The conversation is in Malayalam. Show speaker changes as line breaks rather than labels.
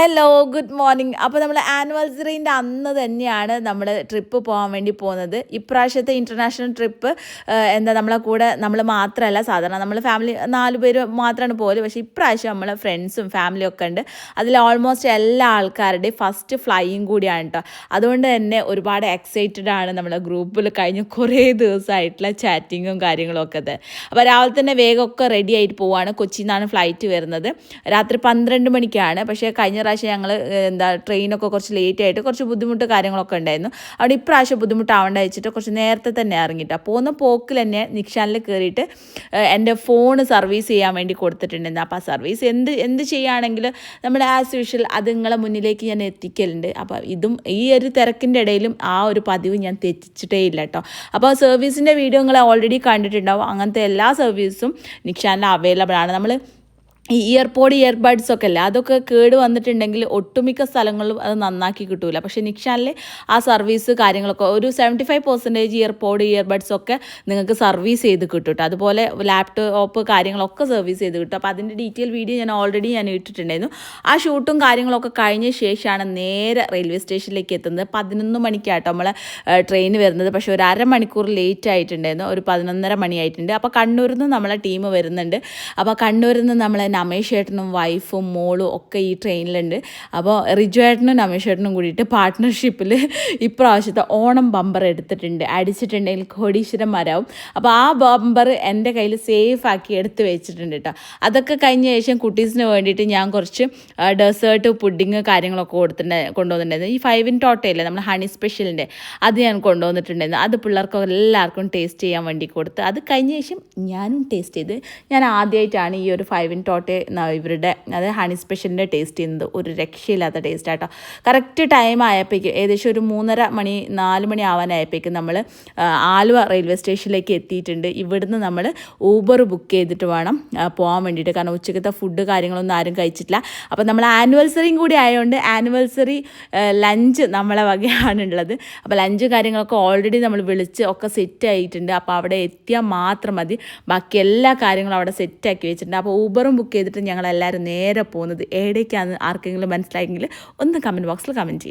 ഹലോ ഗുഡ് മോർണിംഗ് അപ്പോൾ നമ്മൾ ആനിവേഴ്സറീന്റെ അന്ന് തന്നെയാണ് നമ്മൾ ട്രിപ്പ് പോകാൻ വേണ്ടി പോകുന്നത്. ഇപ്രാവശ്യത്തെ ഇന്റർനാഷണൽ ട്രിപ്പ് എന്താ നമ്മളെ കൂടെ നമ്മൾ മാത്രമല്ല സാധാരണ നമ്മൾ ഫാമിലി നാല് പേര് മാത്രമാണ് പോലും പക്ഷേ ഇപ്രാവശ്യം നമ്മളെ ഫ്രണ്ട്സും ഫാമിലിയും ഒക്കെ ഉണ്ട്. അതിൽ ഓൾമോസ്റ്റ് എല്ലാ ആൾക്കാരുടെയും ഫസ്റ്റ് ഫ്ലൈയും കൂടിയാണ് കേട്ടോ അതുകൊണ്ട് തന്നെ ഒരുപാട് എക്സൈറ്റഡ് ആണ് നമ്മളെ ഗ്രൂപ്പിൽ കഴിഞ്ഞ കുറേ ദിവസമായിട്ടുള്ള ചാറ്റിങ്ങും കാര്യങ്ങളും ഒക്കെ അപ്പോൾ രാവിലെ തന്നെ വേഗമൊക്കെ റെഡി ആയിട്ട് പോവാണ്. കൊച്ചിയിൽ നിന്നാണ് ഫ്ലൈറ്റ് വരുന്നത്. രാത്രി പന്ത്രണ്ട് മണിക്കാണ്. പക്ഷേ കഴിഞ്ഞ പ്രാവശ്യം ഞങ്ങൾ എന്താ ട്രെയിനൊക്കെ കുറച്ച് ലേറ്റ് ആയിട്ട് കുറച്ച് ബുദ്ധിമുട്ട് കാര്യങ്ങളൊക്കെ ഉണ്ടായിരുന്നു. അവിടെ ഇപ്രാവശ്യം ബുദ്ധിമുട്ടാവേണ്ട വെച്ചിട്ട് കുറച്ച് നേരത്തെ തന്നെ ഇറങ്ങിയിട്ട് പോകുന്ന പോക്കിൽ തന്നെ നിക്ഷാനിൽ കയറിയിട്ട് എന്റെ ഫോൺ സർവീസ് ചെയ്യാൻ വേണ്ടി കൊടുത്തിട്ടുണ്ടായിരുന്നു. അപ്പോൾ ആ സർവീസ് എന്ത് എന്ത് ചെയ്യുകയാണെങ്കിൽ നമ്മൾ ആസ് യൂഷ്വൽ അത് നിങ്ങളെ മുന്നിലേക്ക് ഞാൻ എത്തിക്കലുണ്ട്. അപ്പോൾ ഇതും ഈ ഒരു തിരക്കിന്റെ ഇടയിലും ആ ഒരു പതിവ് ഞാൻ തെറ്റിച്ചിട്ടേ ഇല്ല കേട്ടോ അപ്പോൾ സർവീസിന്റെ വീഡിയോ നിങ്ങൾ ഓൾറെഡി കണ്ടിട്ടുണ്ടാവും. അങ്ങനത്തെ എല്ലാ സർവീസും നിക്ഷാനിൽ അവൈലബിൾ ആണ്. നമ്മൾ ഈ ഇയർപോഡ് ഇയർബഡ്സ് ഒക്കെ അല്ലേ അതൊക്കെ കേട് വന്നിട്ടുണ്ടെങ്കിൽ ഒട്ടുമിക്ക സ്ഥലങ്ങളിലും അത് നന്നാക്കി കിട്ടൂല. പക്ഷേ നിക്ഷാനിൽ ആ സർവീസ് കാര്യങ്ങളൊക്കെ ഒരു seventy five percentage earpod earbuds ഒക്കെ നിങ്ങൾക്ക് സർവീസ് ചെയ്ത് കിട്ടും അതുപോലെ ലാപ്ടോപ്പ് കാര്യങ്ങളൊക്കെ സർവീസ് ചെയ്ത് കിട്ടും. അപ്പോൾ അതിന്റെ ഡീറ്റെയിൽ വീഡിയോ ഞാൻ ഓൾറെഡി ഞാൻ ഇട്ടിട്ടുണ്ടായിരുന്നു. ആ ഷൂട്ടും കാര്യങ്ങളൊക്കെ കഴിഞ്ഞ ശേഷമാണ് നേരെ റെയിൽവേ സ്റ്റേഷനിലേക്ക് എത്തുന്നത്. പതിനൊന്ന് മണിക്കാട്ടോ നമ്മൾ ട്രെയിൻ വരുന്നത്. പക്ഷേ ഒരു അരമണിക്കൂർ ലേറ്റ് ആയിട്ടുണ്ടായിരുന്നു. ഒരു പതിനൊന്നര മണിയായിട്ടുണ്ട്. അപ്പോൾ കണ്ണൂരിൽ നിന്ന് നമ്മളെ ടീം വരുന്നുണ്ട്. അപ്പോൾ കണ്ണൂരിൽ നിന്ന് നമ്മളെ നമേഷ് ഏട്ടനും വൈഫും മോളും ഒക്കെ ഈ ട്രെയിനിലുണ്ട്. അപ്പോൾ റിജു ഏട്ടനും നമേഷ് ഏട്ടനും കൂടിയിട്ട് പാർട്ട്ണർഷിപ്പിൽ ഇപ്രാവശ്യത്തെ ഓണം ബമ്പർ എടുത്തിട്ടുണ്ട്. അടിച്ചിട്ടുണ്ടെങ്കിൽ കോടീശ്വരന്മാരാവും അപ്പോൾ ആ ബമ്പർ എന്റെ കയ്യിൽ സേഫ് ആക്കി എടുത്ത് വെച്ചിട്ടുണ്ട് കേട്ടോ. അതൊക്കെ കഴിഞ്ഞ ശേഷം കുട്ടീസിന് വേണ്ടിയിട്ട് ഞാൻ കുറച്ച് ഡെസേർട്ട് പുഡിങ് കാര്യങ്ങളൊക്കെ കൊടുത്തിട്ടുണ്ട് കൊണ്ടുവന്നിട്ടുണ്ടായിരുന്നു. ഈ ഫൈവിൻ ടോട്ടയില്ലേ നമ്മൾ ഹണി സ്പെഷ്യലിന്റെ അത് ഞാൻ കൊണ്ടുവന്നിട്ടുണ്ടായിരുന്നു. അത് പിള്ളേർക്ക് എല്ലാവർക്കും ടേസ്റ്റ് ചെയ്യാൻ വേണ്ടി കൊടുത്ത്. അത് കഴിഞ്ഞ ശേഷം ഞാനും ടേസ്റ്റ് ചെയ്ത് ഞാൻ ആദ്യമായിട്ടാണ് ഈ ഒരു ഫൈവിൻ ടോട്ടെ ഇവരുടെ അതായത് ഹണി സ്പെഷ്യലിന്റെ ടേസ്റ്റ് ചെയ്യുന്നത് ഒരു രക്ഷയില്ലാത്ത ടേസ്റ്റ് ആട്ടോ. കറക്റ്റ് ടൈം ആയപ്പോഴേക്കും ഏകദേശം ഒരു മൂന്നര മണി നാല് മണി ആവാനായപ്പോഴേക്കും നമ്മൾ ആലുവ റെയിൽവേ സ്റ്റേഷനിലേക്ക് എത്തിയിട്ടുണ്ട്. ഇവിടുന്ന് നമ്മൾ ഊബർ ബുക്ക് ചെയ്തിട്ട് വേണം പോകാൻ വേണ്ടിയിട്ട്. കാരണം ഉച്ചക്കത്തെ ഫുഡ് കാര്യങ്ങളൊന്നും ആരും കഴിച്ചിട്ടില്ല. അപ്പോൾ നമ്മൾ ആനിവേഴ്സറിയും കൂടി ആയതുകൊണ്ട് ആനിവേഴ്സറി ലഞ്ച് നമ്മളെ വകയാണുള്ളത്. അപ്പോൾ ലഞ്ച് കാര്യങ്ങളൊക്കെ ഓൾറെഡി നമ്മൾ വിളിച്ച് ഒക്കെ സെറ്റ് ആയിട്ടുണ്ട്. അപ്പോൾ അവിടെ എത്തിയാൽ മാത്രം മതി. ബാക്കി എല്ലാ കാര്യങ്ങളും അവിടെ സെറ്റാക്കി വെച്ചിട്ടുണ്ട്. അപ്പോൾ ഊബറും ബുക്ക് ചെയ്തിട്ട് ഞങ്ങളെല്ലാവരും നേരെ പോകുന്നത് എവിടേക്കാണെന്ന് ആർക്കെങ്കിലും മനസ്സിലായെങ്കിൽ ഒന്ന് കമന്റ് ബോക്സിൽ കമന്റ് ചെയ്യാം